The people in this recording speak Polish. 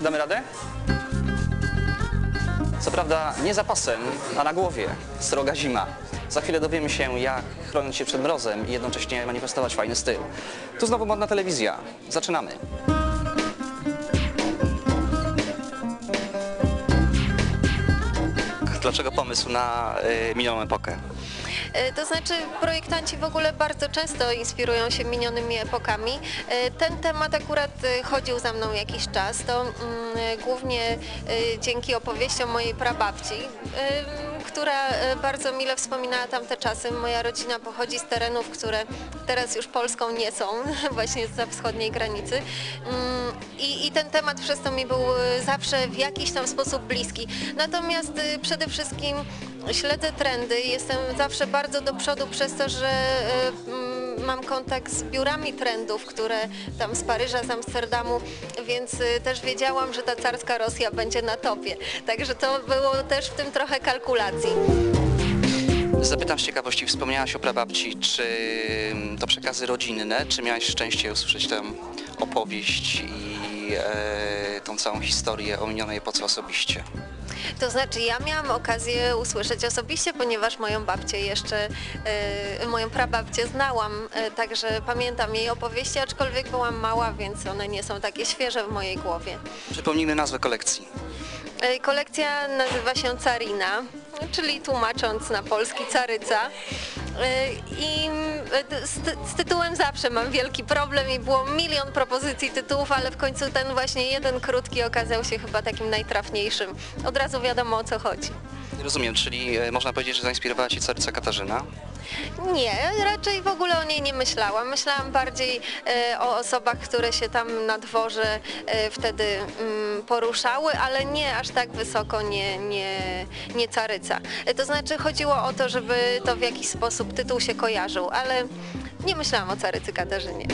Damy radę? Co prawda nie za pasem, a na głowie. Sroga zima. Za chwilę dowiemy się, jak chronić się przed mrozem i jednocześnie manifestować fajny styl. Tu znowu modna telewizja. Zaczynamy. Dlaczego pomysł na y, minioną epokę? E, To znaczy projektanci w ogóle bardzo często inspirują się minionymi epokami. E, Ten temat akurat e, chodził za mną jakiś czas, to mm, głównie dzięki opowieściom mojej prababci, która bardzo mile wspominała tamte czasy. Moja rodzina pochodzi z terenów, które teraz już Polską nie są, właśnie za wschodniej granicy. Mm, I, ten temat przez to mi był zawsze w jakiś tam sposób bliski. Natomiast przede wszystkim śledzę trendy, jestem zawsze bardzo do przodu przez to, że e, mm, mam kontakt z biurami trendów, które tam z Paryża, z Amsterdamu, więc e, też wiedziałam, że ta carska Rosja będzie na topie. Także to było też w tym trochę kalkulacji. Zapytam z ciekawości, wspomniałaś o prababci, czy to przekazy rodzinne, czy miałaś szczęście usłyszeć tę opowieść i e, tą całą historię o minionej epoce osobiście? To znaczy ja miałam okazję usłyszeć osobiście, ponieważ moją babcię jeszcze, e, moją prababcię znałam, e, także pamiętam jej opowieści, aczkolwiek byłam mała, więc one nie są takie świeże w mojej głowie. Przypomnijmy nazwę kolekcji. Kolekcja nazywa się Carina, czyli tłumacząc na polski Caryca. I e, z tytułem zawsze mam wielki problem i było milion propozycji tytułów, ale w końcu ten właśnie jeden krótki okazał się chyba takim najtrafniejszym. Od razu wiadomo o co chodzi. Rozumiem, czyli e, można powiedzieć, że zainspirowała Cię caryca Katarzyna. Nie, raczej w ogóle o niej nie myślałam. Myślałam bardziej e, o osobach, które się tam na dworze e, wtedy mm, poruszały, ale nie aż tak wysoko, nie, nie, nie caryca. E, to znaczy chodziło o to, żeby to w jakiś sposób tytuł się kojarzył, ale nie myślałam o carycy Katarzynie.